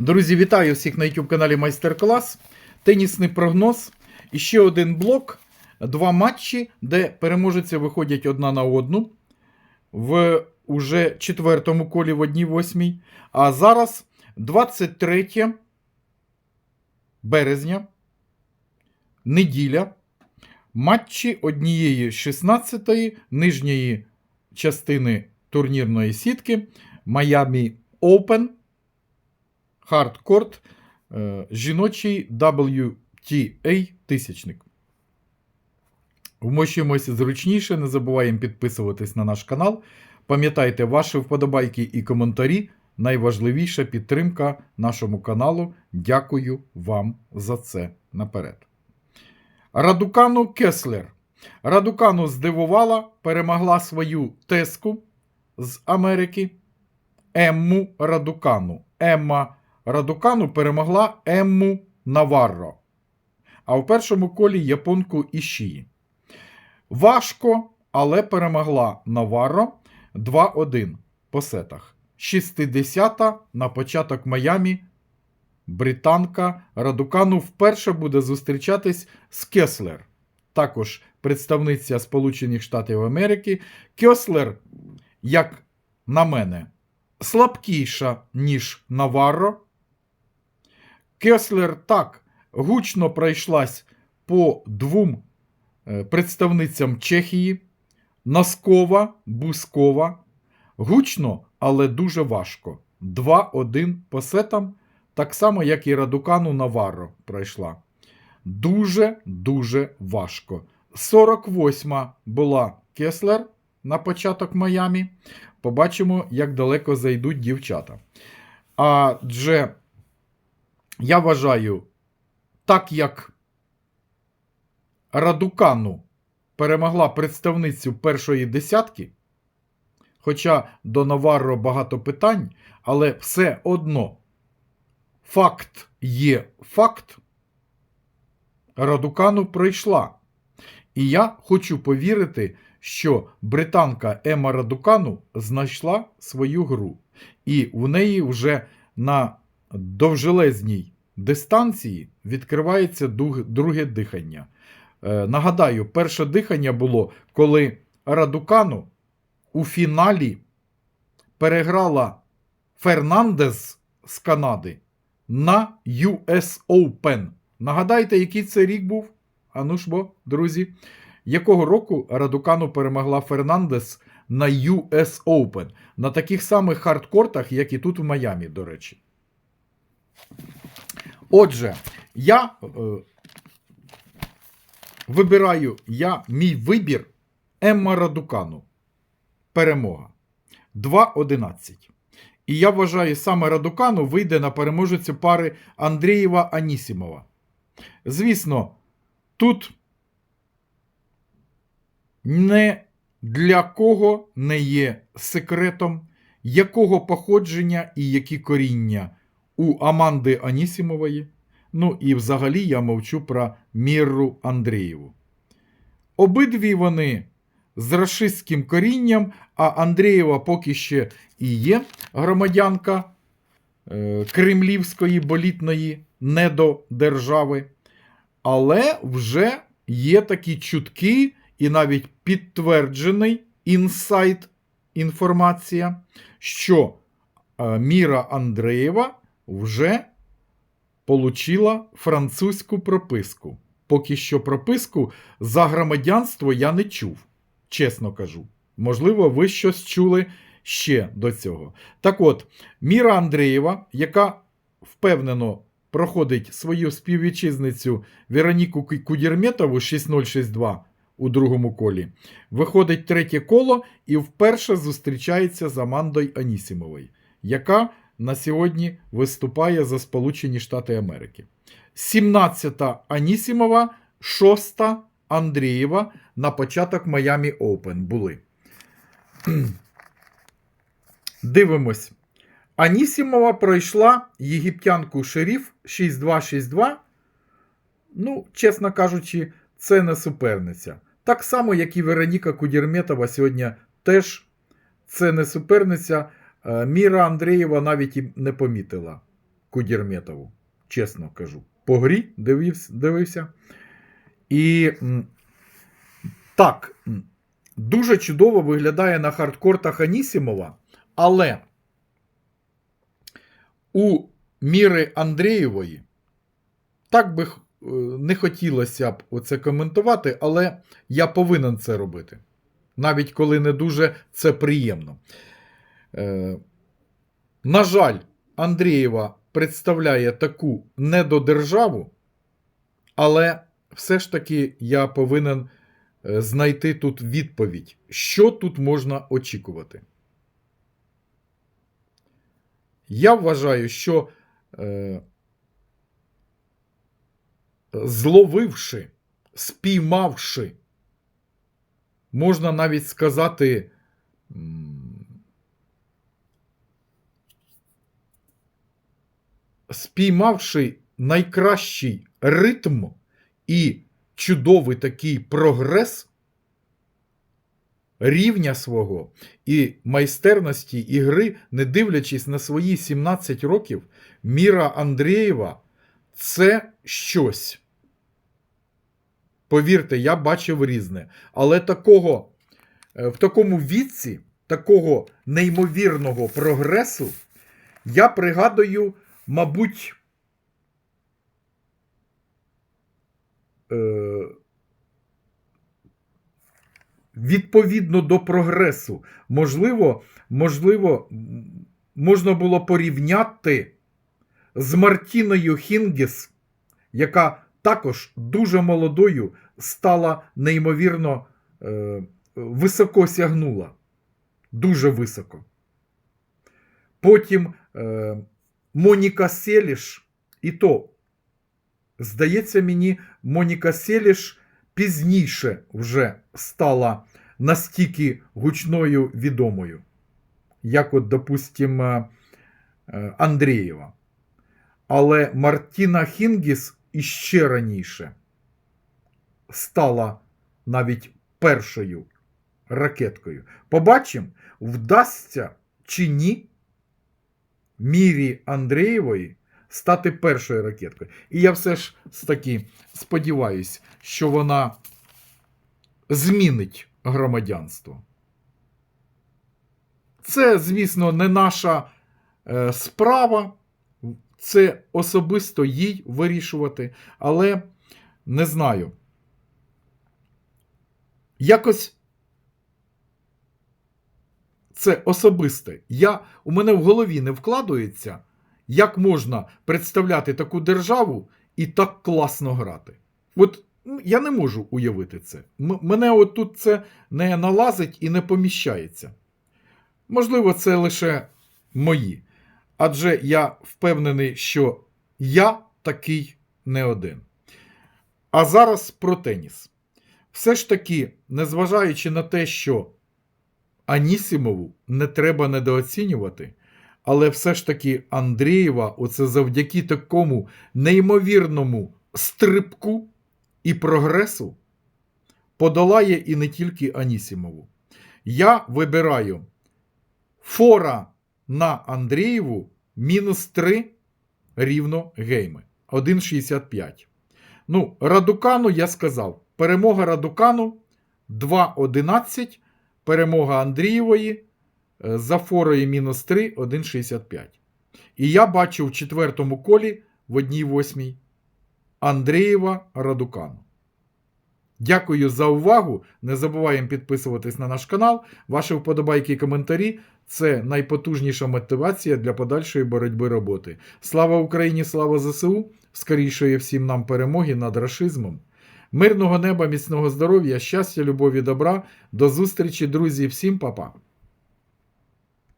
Друзі, вітаю всіх на YouTube каналі Майстер-клас. Тенісний прогноз. І ще один блок. Два матчі, де переможці виходять одна на одну в уже четвертому колі в одній восьмій. А зараз 23 березня, неділя. Матчі однієї 16-ї нижньої частини турнірної сітки Miami Open Hardcourt е, жіночий WTA тисячник. Вмощуємося зручніше, не забуваємо підписуватись на наш канал. Пам'ятайте, ваші вподобайки і коментарі найважливіша підтримка нашому каналу. Дякую вам за це наперед. Радукану Кеслер. Радукану здивувала, перемогла свою теску з Америки. Емму Радукану. Емма Радукану перемогла Емму Наварро. А в першому колі японку Ішії. Важко, але перемогла Наварро 2-1 по сетах. 60-та на початок Майамі. Британка Радукану вперше буде зустрічатись з Кеслер. Також представниця Сполучених Штатів Америки. Кеслер, як на мене, слабкіша, ніж Наварро. Кеслер так гучно пройшлась по двом е, представницям Чехії. Носкова, Бускова. Гучно, але дуже важко. 2-1 по сетам, так само, як і Радукану Наварро пройшла. Дуже-дуже важко. 48-ма була Кеслер на початок Майамі. Побачимо, як далеко зайдуть дівчата. Адже я вважаю, так як Радукану перемогла представницю першої десятки, хоча до Наварро багато питань, але все одно факт є факт. Радукану пройшла. І я хочу повірити, що британка Ема Радукану знайшла свою гру. І в неї вже на довжелезній дистанції відкривається друге дихання. Е, нагадаю, перше дихання було, коли Радукану у фіналі переграла Фернандес з Канади на US Open. Нагадайте, який це рік був? Ану ж бо, друзі. Якого року Радукану перемогла Фернандес на US Open? На таких самих хардкортах, як і тут в Майамі, до речі. Отже, я е, вибираю я, мій вибір Емма Радукану. Перемога. 2-11. І я вважаю, саме Радукану вийде на переможецю пари Андрієва Анісімова. Звісно, тут не для кого не є секретом, якого походження і які коріння у Аманди Анісімової. Ну і взагалі я мовчу про Мірру Андрієву. Обидві вони з рашистським корінням, а Андрієва поки ще і є громадянка е, Кремлівської болітної недодержави. Але вже є такі чутки і навіть підтверджений інсайт інформація, що е, Міра Андреєва вже получила французьку прописку. Поки що прописку за громадянство я не чув, чесно кажу. Можливо, ви щось чули ще до цього. Так от, Міра Андреєва, яка впевнено проходить свою співвітчизницю Вероніку Кудірметову 6062 у другому колі, виходить третє коло і вперше зустрічається з Амандою Анісімовою, яка на сьогодні виступає за Сполучені Штати Америки. 17-та Анісімова, 6-та Андрієва на початок Майамі Open були. Дивимось. Анісімова пройшла єгиптянку Шеріф 6-2-6-2. Ну, чесно кажучи, це не суперниця. Так само, як і Вероніка Кудірметова сьогодні теж це не суперниця. Е, Міра Андрієва навіть і не помітила Кудірметову, чесно кажу. По грі дивився. дивився. І так, дуже чудово виглядає на хардкортах Анісімова, але у Міри Андрієвої так би е, не хотілося б оце коментувати, але я повинен це робити. Навіть коли не дуже це приємно. Е, на жаль, Андрієва представляє таку недодержаву, але все ж таки я повинен е, знайти тут відповідь, що тут можна очікувати. Я вважаю, що е, зловивши, спіймавши, можна навіть сказати, спіймавши найкращий ритм і чудовий такий прогрес рівня свого і майстерності ігри, не дивлячись на свої 17 років, Міра Андрієва це щось. Повірте, я бачив різне. Але такого, е, в такому віці, такого неймовірного прогресу, я пригадую, мабуть, е, відповідно до прогресу, можливо, можливо, можна було порівняти з Мартіною Хінгіс, яка також дуже молодою стала неймовірно е, високо сягнула. Дуже високо. Потім е, Моніка Селіш, і то, здається мені, Моніка Селіш пізніше вже стала настільки гучною відомою, як, от, допустим, е, е, Андрієва. Але Мартіна Хінгіс іще раніше стала навіть першою ракеткою. Побачимо, вдасться чи ні Мірі Андрієвої стати першою ракеткою. І я все ж таки сподіваюся, що вона змінить громадянство. Це, звісно, не наша е, справа, це особисто їй вирішувати, але не знаю. Якось це особисте. Я, у мене в голові не вкладується, як можна представляти таку державу і так класно грати. От я не можу уявити це. М- мене от тут це не налазить і не поміщається. Можливо, це лише мої. Адже я впевнений, що я такий не один. А зараз про теніс. Все ж таки, незважаючи на те, що Анісімову не треба недооцінювати, але все ж таки Андрієва, оце завдяки такому неймовірному стрибку і прогресу, подолає і не тільки Анісімову. Я вибираю фора на Андрієву мінус 3 рівно гейми. 1,65. Ну, Радукану я сказав. Перемога Радукану 2,11. Перемога Андрієвої е, за форою мінус 3, 1,65. І я бачу в четвертому колі в одній восьмій Андрієва Радукану. Дякую за увагу. Не забуваємо підписуватись на наш канал. Ваші вподобайки і коментарі це найпотужніша мотивація для подальшої боротьби роботи. Слава Україні! Слава ЗСУ! Скорішої всім нам перемоги над рашизмом. Мирного неба, міцного здоров'я, щастя, любові, добра. До зустрічі, друзі, всім па-па!